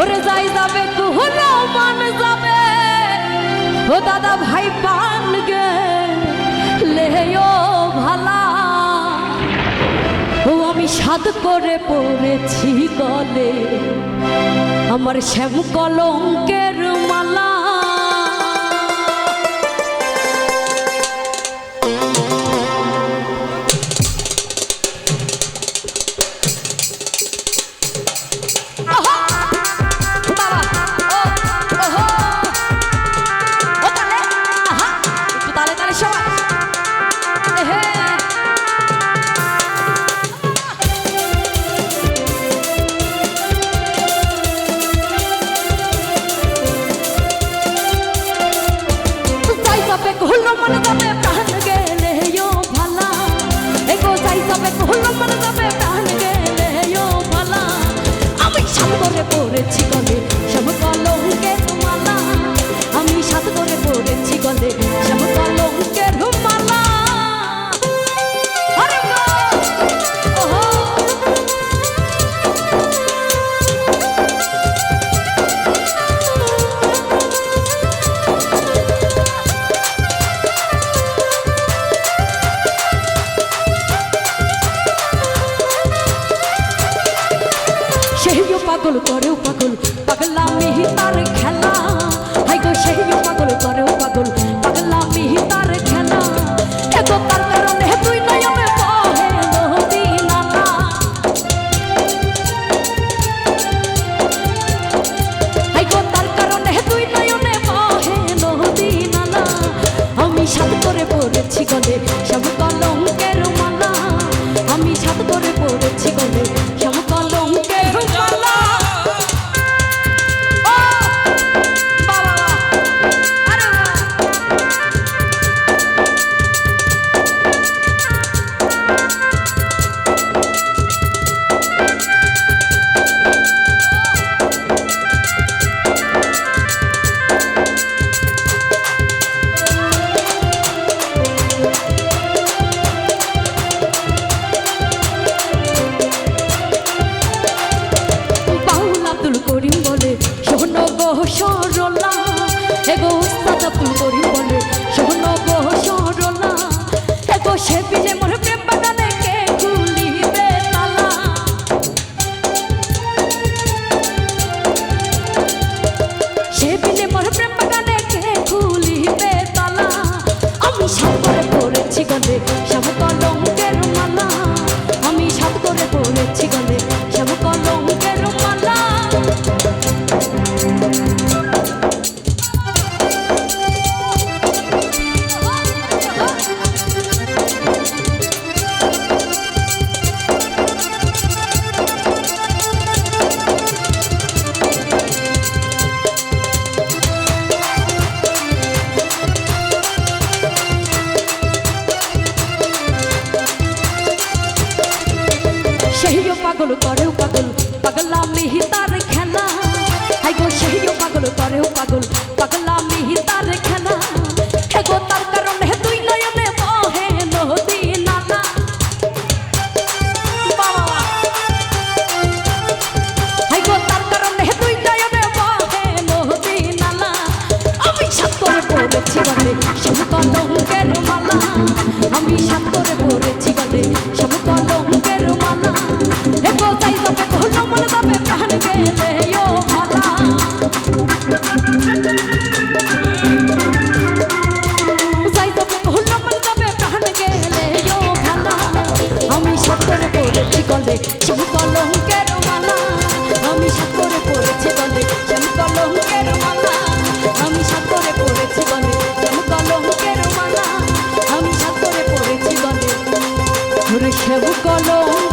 ওরে যাই যাবে মান যাবে। ও দাদা ভাই পান গে লেও ভালা। ও আমি সাদ করে পড়েছি গলে, আমার শ্যাম কলঙ্কের মালা। যাবে হুল্লম মারা যাবে। পাগল করেও পাগল। পাগলা মেহি তার খেলা প্রেম পাগল করেও পাগল, পাগলা মিহি তার খেলা। হাই গো সেইও পাগল করেও পাগল, পাগলা মিহি তার খেলা। হে গো তার কারণে তুই নয়নে বহে নদী নানা হাই গো তার কারণে তুই নয়নে বহে নদী নানা আমি সব করে পড়েছি বলে শুধু কেন মালা। আমি সব করে পড়েছি বলে কলম